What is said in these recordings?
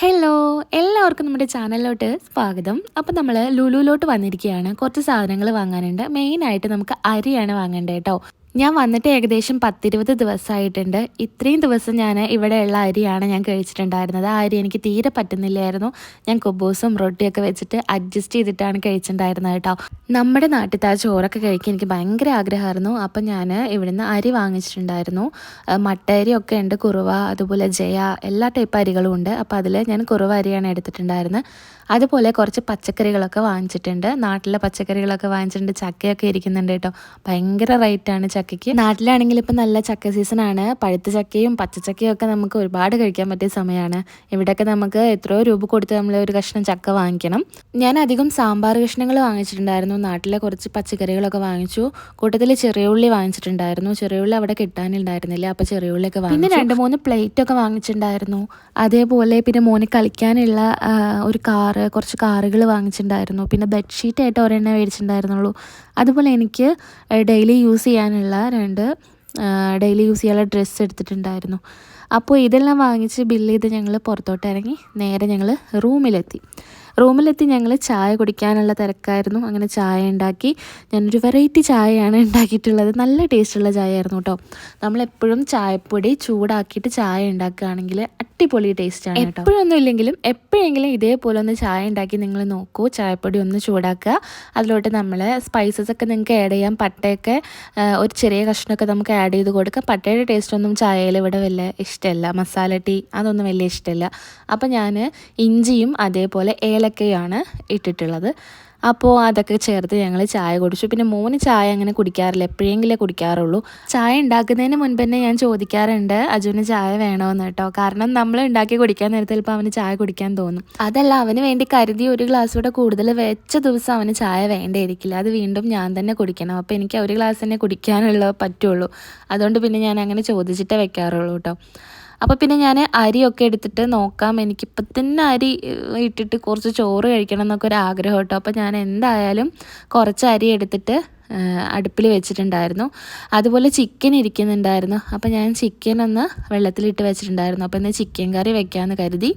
Hello എല്ലാവർക്കും നമ്മുടെ ചാനലിലോട്ട് സ്വാഗതം. അപ്പോൾ നമ്മൾ ലുലുവിലോട്ട് വന്നിരിക്കുകയാണ്. കുറച്ച് സാധനങ്ങൾ വാങ്ങാനുണ്ട്. മെയിനായിട്ട് നമുക്ക് അരിയാണ് വാങ്ങേണ്ടത് കേട്ടോ. ഞാൻ വന്നിട്ട് ഏകദേശം പത്തിരുപത് ദിവസമായിട്ടുണ്ട്. ഇത്രയും ദിവസം ഞാൻ ഇവിടെയുള്ള അരിയാണ് ഞാൻ കഴിച്ചിട്ടുണ്ടായിരുന്നത്. ആ അരി എനിക്ക് തീരെ പറ്റുന്നില്ലായിരുന്നു. ഞാൻ കൊബൂസും റൊട്ടിയൊക്കെ വെച്ചിട്ട് അഡ്ജസ്റ്റ് ചെയ്തിട്ടാണ് കഴിച്ചിട്ടുണ്ടായിരുന്നത് കേട്ടോ. നമ്മുടെ നാട്ടിലത്തെ ആ ചോറൊക്കെ കഴിക്കാൻ എനിക്ക് ഭയങ്കര ആഗ്രഹമായിരുന്നു. അപ്പം ഞാൻ ഇവിടുന്ന് അരി വാങ്ങിച്ചിട്ടുണ്ടായിരുന്നു. മട്ട അരിയൊക്കെ ഉണ്ട് കുറുവ അതുപോലെ ജയ എല്ലാ ടൈപ്പ് അരികളും ഉണ്ട്. അപ്പോൾ അതിൽ ഞാൻ കുറുവ അരിയാണ് എടുത്തിട്ടുണ്ടായിരുന്നത്. അതുപോലെ കുറച്ച് പച്ചക്കറികളൊക്കെ വാങ്ങിച്ചിട്ടുണ്ട്. നാട്ടിലെ പച്ചക്കറികളൊക്കെ വാങ്ങിച്ചിട്ടുണ്ട്. ചക്കയൊക്കെ ഇരിക്കുന്നുണ്ട് കേട്ടോ. ഭയങ്കര റേറ്റാണ് ചക്കയ്ക്ക്. നാട്ടിലാണെങ്കിൽ ഇപ്പം നല്ല ചക്ക സീസൺ ആണ്. പഴുത്ത ചക്കയും പച്ചച്ചക്കയും ഒക്കെ നമുക്ക് ഒരുപാട് കഴിക്കാൻ പറ്റിയ സമയമാണ് ഇവിടെയൊക്കെ നമുക്ക് എത്രയോ രൂപ കൊടുത്ത് നമ്മൾ ഒരു കഷ്ണം ചക്ക വാങ്ങിക്കണം. ഞാൻ അധികം സാമ്പാർ കഷ്ണങ്ങൾ വാങ്ങിച്ചിട്ടുണ്ടായിരുന്നു. നാട്ടിലെ കുറച്ച് പച്ചക്കറികളൊക്കെ വാങ്ങിച്ചു. കൂട്ടത്തിൽ ചെറിയ ഉള്ളി വാങ്ങിച്ചിട്ടുണ്ടായിരുന്നു. ചെറിയ ഉള്ളി അവിടെ കിട്ടാനുണ്ടായിരുന്നില്ല അപ്പോൾ ചെറിയ ഉള്ളിയൊക്കെ വാങ്ങി പിന്നെ രണ്ട് മൂന്ന് പ്ലേറ്റ് ഒക്കെ വാങ്ങിച്ചിട്ടുണ്ടായിരുന്നു. അതേപോലെ പിന്നെ മോന് കളിക്കാനുള്ള ഒരു കാറ് കുറച്ച് കാറുകൾ വാങ്ങിച്ചിട്ടുണ്ടായിരുന്നു. പിന്നെ ബെഡ്ഷീറ്റ് ആയിട്ട് ഒരെണ്ണം മേടിച്ചിട്ടുണ്ടായിരുന്നുള്ളൂ. അതുപോലെ എനിക്ക് ഡെയിലി യൂസ് ചെയ്യാനുള്ള രണ്ട് ഡെയിലി യൂസ് ചെയ്യാനുള്ള ഡ്രസ്സ് എടുത്തിട്ടുണ്ടായിരുന്നു. അപ്പോൾ ഇതെല്ലാം വാങ്ങിച്ച് ബില്ല് ചെയ്ത് ഞങ്ങൾ പുറത്തോട്ട് ഇറങ്ങി നേരെ ഞങ്ങൾ റൂമിലെത്തി. റൂമിലെത്തി ഞങ്ങൾ ചായ കുടിക്കാനുള്ള തിരക്കായിരുന്നു. അങ്ങനെ ചായ ഉണ്ടാക്കി. ഞാനൊരു വെറൈറ്റി ചായയാണ് ഉണ്ടാക്കിയിട്ടുള്ളത്. നല്ല ടേസ്റ്റുള്ള ചായ ആയിരുന്നു കേട്ടോ നമ്മളെപ്പോഴും ചായപ്പൊടി ചൂടാക്കിയിട്ട് ചായ ഉണ്ടാക്കുകയാണെങ്കിൽ അടിപൊളി ടേസ്റ്റാണ് കേട്ടോ എപ്പോഴൊന്നും ഇല്ലെങ്കിലും എപ്പോഴെങ്കിലും ഇതേപോലെ ഒന്ന് ചായ ഉണ്ടാക്കി നിങ്ങൾ നോക്കൂ. ചായപ്പൊടി ഒന്ന് ചൂടാക്കുക. അതിലോട്ട് നമ്മൾ സ്പൈസസ് ഒക്കെ നിങ്ങൾക്ക് ആഡ് ചെയ്യാം. പട്ടയൊക്കെ ഒരു ചെറിയ കഷ്ണമൊക്കെ നമുക്ക് ആഡ് ചെയ്ത് കൊടുക്കാം. പട്ടയുടെ ടേസ്റ്റ് ഒന്നും ചായയിൽ ഇവിടെ വലിയ ഇഷ്ടമല്ല മസാല ടീ അതൊന്നും വലിയ ഇഷ്ടമല്ല അപ്പോൾ ഞാൻ ഇഞ്ചിയും അതേപോലെ ഏലക്കയാണ് ഇട്ടിട്ടുള്ളത്. അപ്പോൾ അതൊക്കെ ചേർത്ത് ഞങ്ങൾ ചായ കുടിച്ചു. പിന്നെ മോന് ചായ അങ്ങനെ കുടിക്കാറില്ല. എപ്പോഴെങ്കിലേ കുടിക്കാറുള്ളൂ. ചായ ഉണ്ടാക്കുന്നതിന് മുൻപ് തന്നെ ഞാൻ ചോദിക്കാറുണ്ട് അജുവിന് ചായ വേണമെന്ന് കേട്ടോ. കാരണം നമ്മൾ ഉണ്ടാക്കി കുടിക്കാൻ നേരത്തെ ചിലപ്പോൾ അവന് ചായ കുടിക്കാൻ തോന്നും. അതല്ല അവന് വേണ്ടി കരുതി ഒരു ഗ്ലാസ് കൂടെ കൂടുതൽ വെച്ച ദിവസം അവന് ചായ വേണ്ടിയിരിക്കില്ല അത് വീണ്ടും ഞാൻ തന്നെ കുടിക്കണം. അപ്പോൾ എനിക്ക് ഒരു ഗ്ലാസ് തന്നെ കുടിക്കാനുള്ള പറ്റുള്ളൂ. അതുകൊണ്ട് പിന്നെ ഞാൻ അങ്ങനെ ചോദിച്ചിട്ടേ വെക്കാറുള്ളൂ കേട്ടോ. അപ്പോൾ പിന്നെ ഞാൻ അരിയൊക്കെ എടുത്തിട്ട് നോക്കാം. എനിക്കിപ്പോൾ തന്നെ അരി ഇട്ടിട്ട് കുറച്ച് ചോറ് കഴിക്കണം എന്നൊക്കെ ഒരു ആഗ്രഹം കേട്ടോ. അപ്പോൾ ഞാൻ എന്തായാലും കുറച്ച് അരി എടുത്തിട്ട് അടുപ്പിൽ വെച്ചിട്ടുണ്ടായിരുന്നു. അതുപോലെ ചിക്കൻ ഇരിക്കുന്നുണ്ടായിരുന്നു. അപ്പോൾ ഞാൻ ചിക്കൻ ഒന്ന് വെള്ളത്തിലിട്ട് വെച്ചിട്ടുണ്ടായിരുന്നു. അപ്പോൾ ഇന്ന് ചിക്കൻ കറി വെക്കാമെന്ന് കരുതി.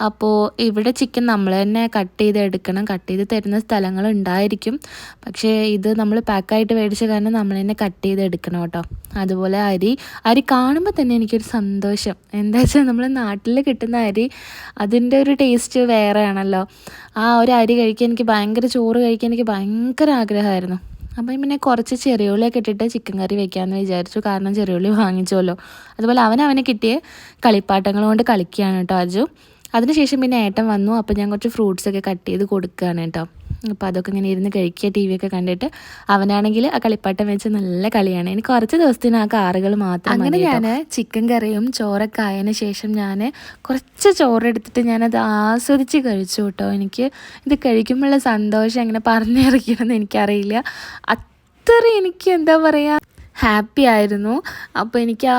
അപ്പോൾ ഇവിടെ ചിക്കൻ നമ്മൾ തന്നെ കട്ട് ചെയ്ത് എടുക്കണം. കട്ട് ചെയ്ത് തരുന്ന സ്ഥലങ്ങൾ ഉണ്ടായിരിക്കും. പക്ഷേ ഇത് നമ്മൾ പാക്കായിട്ട് മേടിച്ച കാരണം നമ്മൾ തന്നെ കട്ട് ചെയ്ത് എടുക്കണം കേട്ടോ. അതുപോലെ അരി. അരി കാണുമ്പോൾ തന്നെ എനിക്കൊരു സന്തോഷം. എന്താ വെച്ചാൽ നമ്മൾ നാട്ടിൽ കിട്ടുന്ന അരി അതിന്റെ ഒരു ടേസ്റ്റ് വേറെയാണല്ലോ. ആ ഒരു അരി കഴിക്കാൻ എനിക്ക് ഭയങ്കര ചോറ് കഴിക്കാൻ എനിക്ക് ഭയങ്കര ആഗ്രഹമായിരുന്നു. അപ്പം പിന്നെ കുറച്ച് ചെറിയുള്ളിയൊക്കെ ഇട്ടിട്ട് ചിക്കൻ കറി വെക്കാമെന്ന് വിചാരിച്ചു. കാരണം ചെറിയുള്ളി വാങ്ങിച്ചോല്ലോ. അതുപോലെ അവൻ കിട്ടിയ കളിപ്പാട്ടങ്ങൾ കൊണ്ട് കളിക്കുകയാണ് കേട്ടോ അജു. അതിനുശേഷം പിന്നെ ഏട്ടൻ വന്നു. അപ്പോൾ ഞാൻ കുറച്ച് ഫ്രൂട്ട്സൊക്കെ കട്ട് ചെയ്ത് കൊടുക്കുകയാണ് കേട്ടോ. അപ്പോൾ അതൊക്കെ ഇങ്ങനെ ഇരുന്ന് കഴിക്കുക ടി വി ഒക്കെ കണ്ടിട്ട്. അവനാണെങ്കിൽ ആ കളിപ്പാട്ടം വെച്ച് നല്ല കളിയാണ്. എനിക്ക് കുറച്ച് ദിവസത്തിന് ആ കാറുകൾ മാത്രം അങ്ങനെ ഞാൻ ചിക്കൻ കറിയും ചോറൊക്കെ ആയതിനു ശേഷം ഞാൻ കുറച്ച് ചോറെടുത്തിട്ട് ഞാനത് ആസ്വദിച്ച് കഴിച്ചു കേട്ടോ. എനിക്ക് ഇത് കഴിക്കുമ്പോഴുള്ള സന്തോഷം എങ്ങനെ പറഞ്ഞിറക്കണമെന്ന് എനിക്കറിയില്ല. അത്ര എനിക്ക് എന്താ പറയുക ഹാപ്പി ആയിരുന്നു. അപ്പോൾ എനിക്ക് ആ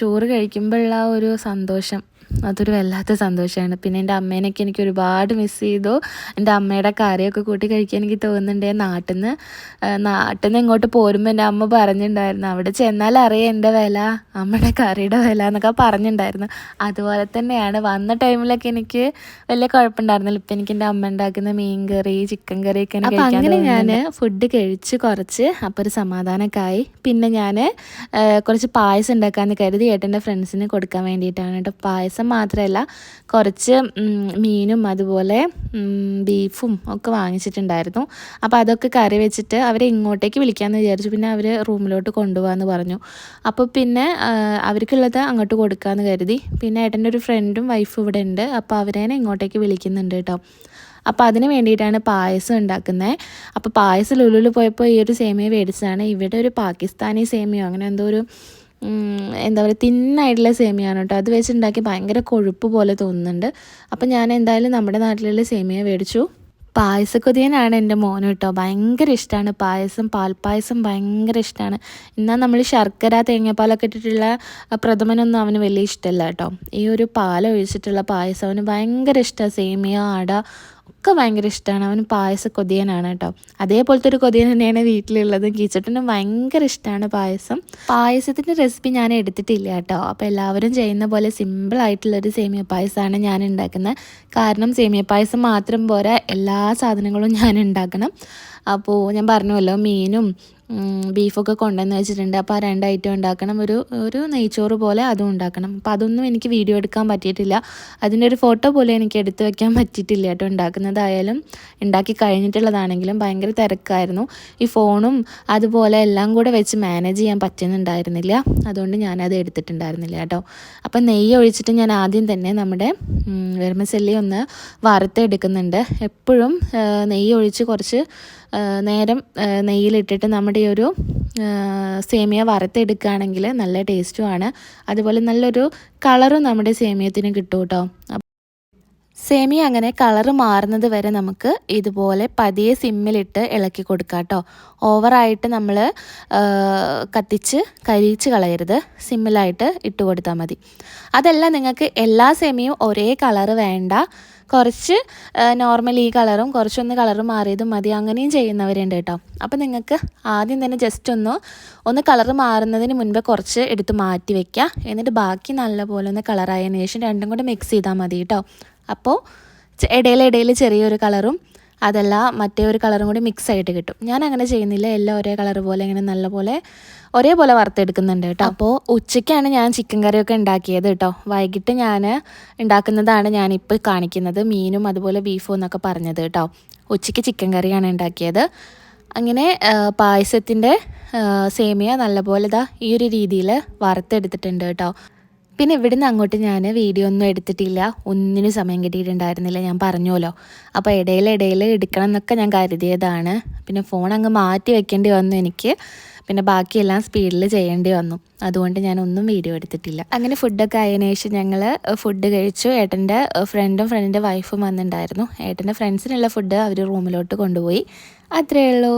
ചോറ് കഴിക്കുമ്പോഴുള്ള ഒരു സന്തോഷം. അതൊരു വല്ലാത്ത സന്തോഷമാണ് പിന്നെ എന്റെ അമ്മേനൊക്കെ എനിക്ക് ഒരുപാട് മിസ് ചെയ്തു. എന്റെ അമ്മയുടെ കറിയൊക്കെ കൂട്ടി കഴിക്കാൻ എനിക്ക് തോന്നുന്നുണ്ട്. നാട്ടിൽ നിന്ന് നാട്ടിൽ നിന്ന് ഇങ്ങോട്ട് പോരുമ്പോൾ എന്റെ അമ്മ പറഞ്ഞിട്ടുണ്ടായിരുന്നു അവിടെ ചെന്നാൽ അറിയാം എന്റെ വില അമ്മയുടെ കറിയുടെ വില എന്നൊക്കെ പറഞ്ഞിട്ടുണ്ടായിരുന്നു അതുപോലെ തന്നെയാണ്. വന്ന ടൈമിലൊക്കെ എനിക്ക് വലിയ കുഴപ്പമുണ്ടായിരുന്നില്ല. ഇപ്പം എനിക്ക് എന്റെ അമ്മ ഉണ്ടാക്കുന്ന മീൻ കറി ചിക്കൻ കറിയൊക്കെ അപ്പം അങ്ങനെ ഞാൻ ഫുഡ് കഴിച്ച് കുറച്ച് അപ്പോൾ ഒരു സമാധാനമൊക്കെ ആയി. പിന്നെ ഞാൻ കുറച്ച് പായസം ഉണ്ടാക്കാമെന്ന് കരുതി ഏട്ടന്റെ ഫ്രണ്ട്സിന് കൊടുക്കാൻ വേണ്ടിയിട്ടാണ് കേട്ടോ പായസം മാത്രമല്ല കുറച്ച് മീനും അതുപോലെ ബീഫും ഒക്കെ വാങ്ങിച്ചിട്ടുണ്ടായിരുന്നു. അപ്പോൾ അതൊക്കെ കറി വെച്ചിട്ട് അവരെ ഇങ്ങോട്ടേക്ക് വിളിക്കാമെന്ന് വിചാരിച്ചു. പിന്നെ അവർ റൂമിലോട്ട് കൊണ്ടുപോകാമെന്ന് പറഞ്ഞു. അപ്പോൾ പിന്നെ അവർക്കുള്ളത് അങ്ങോട്ട് കൊടുക്കാമെന്ന് കരുതി. പിന്നെ ഏട്ടന്റെ ഒരു ഫ്രണ്ടും വൈഫും ഇവിടെ ഉണ്ട്. അപ്പോൾ അവരേനെ ഇങ്ങോട്ടേക്ക് വിളിക്കുന്നുണ്ട് കേട്ടോ. അപ്പോൾ അതിന് വേണ്ടിയിട്ടാണ് പായസം ഉണ്ടാക്കുന്നത് അപ്പോൾ പായസം ലുലുവിൽ പോയപ്പോൾ ഈ ഒരു സേമിയ മേടിച്ചതാണ്. ഇവിടെ ഒരു പാകിസ്ഥാനി സേമിയോ അങ്ങനെ എന്തോ ഒരു എന്താ പറയുക തിന്നായിട്ടുള്ള സേമിയാണ് കേട്ടോ. അത് വെച്ചുണ്ടാക്കി ഭയങ്കര കൊഴുപ്പ് പോലെ തോന്നുന്നുണ്ട്. അപ്പം ഞാൻ എന്തായാലും നമ്മുടെ നാട്ടിലുള്ള സേമിയ മേടിച്ചു. പായസക്കൊതിയനാണ് എന്റെ മോൻ കേട്ടോ. ഭയങ്കര ഇഷ്ടമാണ് പായസം പാൽപ്പായസം ഭയങ്കര ഇഷ്ടമാണ് എന്നാൽ നമ്മൾ ശർക്കര തേങ്ങാപ്പാലൊക്കെ ഇട്ടിട്ടുള്ള പ്രഥമനൊന്നും അവന് വലിയ ഇഷ്ടമല്ല കേട്ടോ. ഈ ഒരു പാലൊഴിച്ചിട്ടുള്ള പായസം അവന് ഭയങ്കര ഇഷ്ടമാണ് സേമിയ അട ഒക്കെ ഭയങ്കര ഇഷ്ടമാണ് അവന് പായസ കൊതിയനാണ് കേട്ടോ. അതേപോലത്തെ ഒരു കൊതിയൻ തന്നെയാണ് വീട്ടിലുള്ളതും. കീച്ചട്ടനും ഭയങ്കര ഇഷ്ടമാണ് പായസം. പായസത്തിന്റെ റെസിപ്പി ഞാൻ എടുത്തിട്ടില്ല കേട്ടോ. അപ്പോൾ എല്ലാവരും ചെയ്യുന്ന പോലെ സിമ്പിൾ ആയിട്ടുള്ളൊരു സേമിയ പായസമാണ് ഞാൻ ഉണ്ടാക്കുന്നത്. കാരണം സേമിയ പായസം മാത്രം പോരാ എല്ലാ സാധനങ്ങളും ഞാൻ ഉണ്ടാക്കണം. അപ്പോൾ ഞാൻ പറഞ്ഞുവല്ലോ മീനും ബീഫൊക്കെ കൊണ്ടുവന്ന് വെച്ചിട്ടുണ്ട്. അപ്പോൾ ആ രണ്ട് ഐറ്റം ഉണ്ടാക്കണം. ഒരു ഒരു നെയ്ച്ചോറ് പോലെ അതും ഉണ്ടാക്കണം. അപ്പോൾ അതൊന്നും എനിക്ക് വീഡിയോ എടുക്കാൻ പറ്റിയിട്ടില്ല. അതിന്റെ ഒരു ഫോട്ടോ പോലും എനിക്ക് എടുത്തു വെക്കാൻ പറ്റിയിട്ടില്ല കേട്ടോ ഉണ്ടാക്കുന്നതായാലും ഉണ്ടാക്കി കഴിഞ്ഞിട്ടുള്ളതാണെങ്കിലും ഭയങ്കര തിരക്കായിരുന്നു. ഈ ഫോണും അതുപോലെ എല്ലാം കൂടെ വെച്ച് മാനേജ് ചെയ്യാൻ പറ്റുന്നുണ്ടായിരുന്നില്ല. അതുകൊണ്ട് ഞാനത് എടുത്തിട്ടുണ്ടായിരുന്നില്ല കേട്ടോ. അപ്പം നെയ്യ് ഒഴിച്ചിട്ട് ഞാൻ ആദ്യം തന്നെ നമ്മുടെ വെർമസല്ലി ഒന്ന് വറുത്തെടുക്കുന്നുണ്ട്. എപ്പോഴും നെയ്യ് ഒഴിച്ച് കുറച്ച് നേരം നെയ്യിലിട്ടിട്ട് നമ്മുടെ ഈ ഒരു സേമിയ വറുത്തെടുക്കുകയാണെങ്കിൽ നല്ല ടേസ്റ്റുമാണ് അതുപോലെ നല്ലൊരു കളറും നമ്മുടെ സേമിയത്തിന് കിട്ടും കേട്ടോ. സേമിയ അങ്ങനെ കളറ് മാറുന്നത് വരെ നമുക്ക് ഇതുപോലെ പതിയെ സിമ്മിലിട്ട് ഇളക്കി കൊടുക്കാം കേട്ടോ. ഓവറായിട്ട് നമ്മൾ കത്തിച്ച് കരിയിച്ച് കളയരുത്. സിമ്മിലായിട്ട് ഇട്ട് കൊടുത്താൽ മതി. അതല്ല നിങ്ങൾക്ക് എല്ലാ സേമിയും ഒരേ കളറ് വേണ്ട. കുറച്ച് നോർമൽ ഈ കളറും കുറച്ചൊന്ന് കളറ് മാറിയതും മതി. അങ്ങനെയും ചെയ്യുന്നവരുണ്ട് കേട്ടോ. അപ്പോൾ നിങ്ങൾക്ക് ആദ്യം തന്നെ ജസ്റ്റ് ഒന്ന് ഒന്ന് കളറ് മാറുന്നതിന് മുൻപ് കുറച്ച് എടുത്ത് മാറ്റി വയ്ക്കുക എന്നിട്ട് ബാക്കി നല്ലപോലെ ഒന്ന് കളറായതിനു ശേഷം രണ്ടും കൂടെ മിക്സ് ചെയ്താൽ മതി കേട്ടോ. അപ്പോൾ ഇടയിലിടയിൽ ചെറിയൊരു കളറും അതല്ല മറ്റേ ഒരു കളറും കൂടി മിക്സ് ആയിട്ട് കിട്ടും. ഞാൻ അങ്ങനെ ചെയ്യുന്നില്ല. എല്ലാം ഒരേ കളർ പോലെ ഇങ്ങനെ നല്ലപോലെ ഒരേപോലെ വറുത്തെടുക്കുന്നുണ്ട് കേട്ടോ. അപ്പോൾ ഉച്ചയ്ക്കാണ് ഞാൻ ചിക്കൻ കറിയൊക്കെ ഉണ്ടാക്കിയത് കേട്ടോ. വൈകിട്ട് ഞാൻ ഉണ്ടാക്കുന്നതാണ് ഞാനിപ്പോൾ കാണിക്കുന്നത്. മീനും അതുപോലെ ബീഫും എന്നൊക്കെ പറഞ്ഞത് കേട്ടോ. ഉച്ചയ്ക്ക് ചിക്കൻ കറിയാണ് ഉണ്ടാക്കിയത്. അങ്ങനെ പായസത്തിന്റെ സേമിയ നല്ലപോലെ ഇതാ ഈ ഒരു രീതിയിൽ വറുത്തെടുത്തിട്ടുണ്ട് കേട്ടോ. പിന്നെ ഇവിടുന്ന് അങ്ങോട്ട് ഞാൻ വീഡിയോ ഒന്നും എടുത്തിട്ടില്ല. ഒന്നിനും സമയം കിട്ടിയിട്ടുണ്ടായിരുന്നില്ല. ഞാൻ പറഞ്ഞല്ലോ അപ്പോൾ ഇടയിൽ ഇടയിൽ എടുക്കണം എന്നൊക്കെ ഞാൻ കരുതിയതാണ്. പിന്നെ ഫോൺ അങ്ങ് മാറ്റി വെക്കേണ്ടി വന്നു എനിക്ക്. പിന്നെ ബാക്കിയെല്ലാം സ്പീഡിൽ ചെയ്യേണ്ടി വന്നു. അതുകൊണ്ട് ഞാൻ ഒന്നും വീഡിയോ എടുത്തിട്ടില്ല. അങ്ങനെ ഫുഡൊക്കെ ആയതിനു ശേഷം ഞങ്ങൾ ഫുഡ് കഴിച്ചു. ഏട്ടന്റെ ഫ്രണ്ടും ഫ്രണ്ടിന്റെ വൈഫും വന്നിട്ടുണ്ടായിരുന്നു ഏട്ടന്റെ ഫ്രണ്ട്സിനുള്ള ഫുഡ് അവർ റൂമിലോട്ട് കൊണ്ടുപോയി. അത്രയേ ഉള്ളൂ.